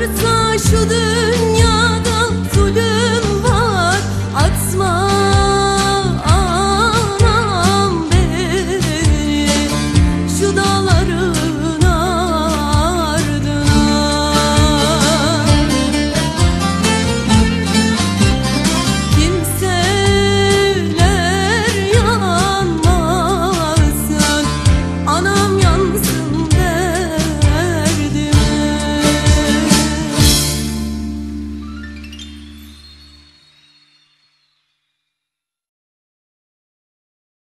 varsa şu dünya